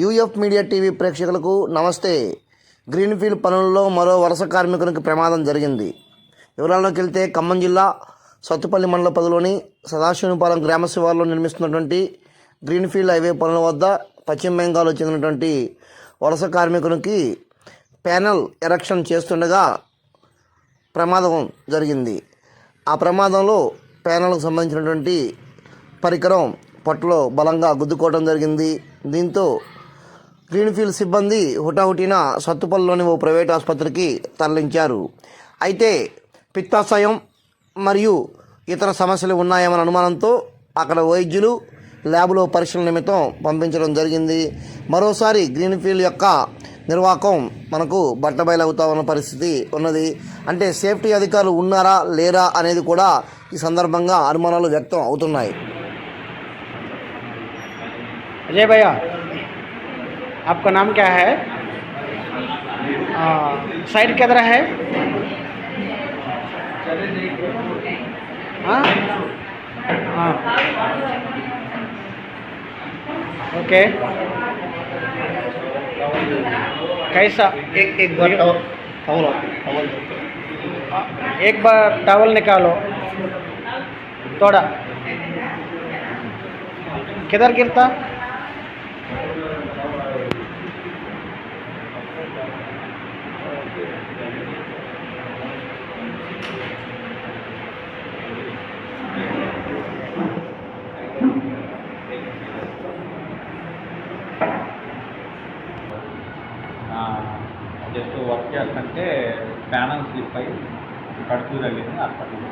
UF media TV ప్రేక్షకులకు నమస్తే. Greenfield పనుల్లో మరో వలస కార్మికునికి ప్రమాదం జరిగింది. వివరాల్లోకి వెళ్తే ఖమ్మం జిల్లా సత్తుపల్లి మండల పదిలోని సదాశివపాలెం గ్రామ శివార్లో నిర్మిస్తున్నటువంటి గ్రీన్ఫీల్డ్ హైవే పనుల వద్ద పశ్చిమ బెంగాల్లో చెందినటువంటి వలస కార్మికునికి ప్యానెల్ ఎరక్షన్ చేస్తుండగా ప్రమాదం జరిగింది. ఆ ప్రమాదంలో ప్యానల్కు సంబంధించినటువంటి పరికరం పట్టులో బలంగా గుద్దుకోవడం జరిగింది. దీంతో గ్రీన్ఫీల్డ్ సిబ్బంది హుటాహుటిన సత్తుపల్లిలోని ఓ ప్రైవేట్ ఆసుపత్రికి తరలించారు. అయితే పిత్తాశయం మరియు ఇతర సమస్యలు ఉన్నాయన్న అనుమానంతో అక్కడ వైద్యులు ల్యాబ్లో పరీక్షల నిమిత్తం పంపించడం జరిగింది. మరోసారి గ్రీన్ఫీల్డ్ యొక్క నిర్వాహకం మనకు బట్టబయలవుతా ఉన్న పరిస్థితి ఉన్నది. అంటే సేఫ్టీ అధికారులు ఉన్నారా లేరా అనేది కూడా ఈ సందర్భంగా అనుమానాలు వ్యక్తం అవుతున్నాయి. అజయ్ భయ్యా आपका नाम क्या है? साइड किधर है? हाँ हाँ ओके। कैसा? एक एक बार टवल आ, एक बार टॉवल निकालो। थोड़ा किधर गिरता? జస్ట్ వర్క్ చేస్తుంటే ప్యానల్ స్లిప్ అయ్యి కడుపు తగిలింది హాస్పిటల్